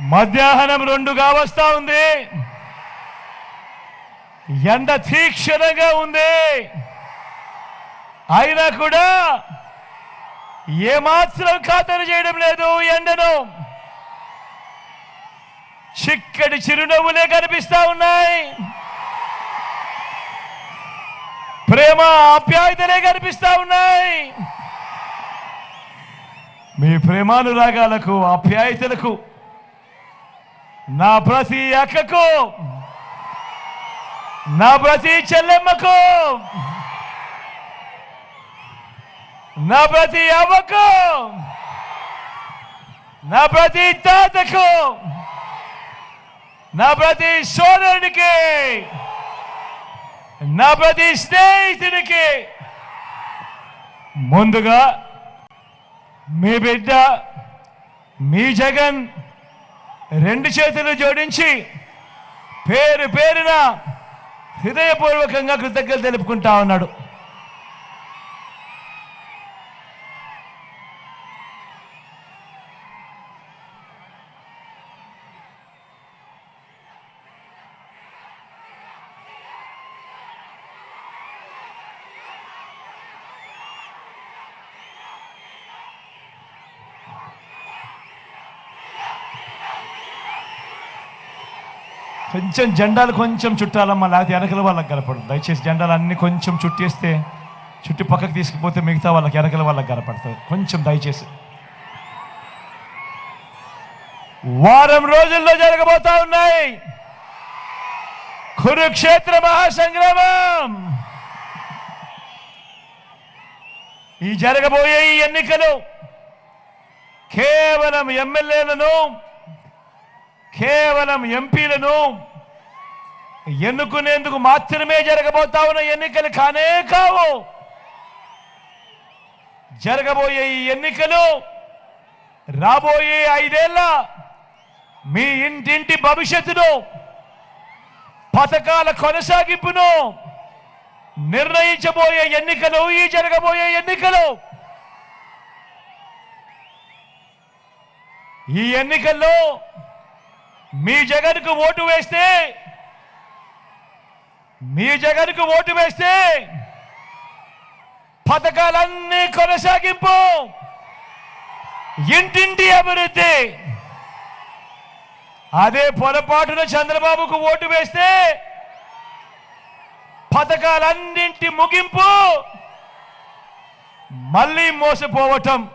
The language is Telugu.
మధ్యాహ్నం రెండుగా వస్తా ఉంది. ఎండ తీక్షణంగా ఉంది. అయినా కూడా ఏమాత్రం ఖాతరు చేయడం లేదు ఎండను. చిక్కటి చిరునవ్వులే కనిపిస్తా ఉన్నాయి. ప్రేమ ఆప్యాయతలే కనిపిస్తా ఉన్నాయి. మీ ప్రేమానురాగాలకు ఆప్యాయతలకు నా ప్రతి అక్కకు నా ప్రతి చెల్లెమ్మకు నా ప్రతి అవ్వకు నా ప్రతి తాతకు నా ప్రతి సోదరుడికి నా ప్రతి స్నేహితుడికి ముందుగా మీ బిడ్డ మీ జగన్ రెండు చేతులు జోడించి పేరు పేరున హృదయపూర్వకంగా కృతజ్ఞతలు తెలుపుకుంటా ఉన్నాడు. కొంచెం జెండాలు కొంచెం చుట్టాలమ్మా లేకపోతే వెనకల వాళ్ళకి కనపడదు. దయచేసి జెండాలు అన్ని కొంచెం చుట్టేస్తే చుట్టి పక్కకు తీసుకుపోతే మిగతా వాళ్ళకి వెనకల వాళ్ళకి కనపడుతుంది కొంచెం దయచేసి. వారం రోజుల్లో జరగబోతా ఉన్నాయి కురుక్షేత్ర మహాసంగ్రామం. ఈ జరగబోయే ఈ ఎన్నికలు కేవలం ఎమ్మెల్యేలను కేవలం ఎంపీలను ఎన్నుకునేందుకు మాత్రమే జరగబోతా ఉన్న ఎన్నికలు కానే కావు. జరగబోయే ఈ ఎన్నికలు రాబోయే ఐదేళ్ళ మీ ఇంటింటి భవిష్యత్తును పథకాల కొనసాగింపును నిర్ణయించబోయే ఎన్నికలు ఈ జరగబోయే ఎన్నికలు. ఈ ఎన్నికల్లో మీ జగన్కు ఓటు వేస్తే మీ జగన్కు ఓటు వేస్తే పథకాలన్నీ కొనసాగింపు. ఇంటింటి అభివృద్ధి. అదే పొరపాటున చంద్రబాబుకు ఓటు వేస్తే పథకాలన్నింటి ముగింపు. మళ్ళీ మోసపోవటం.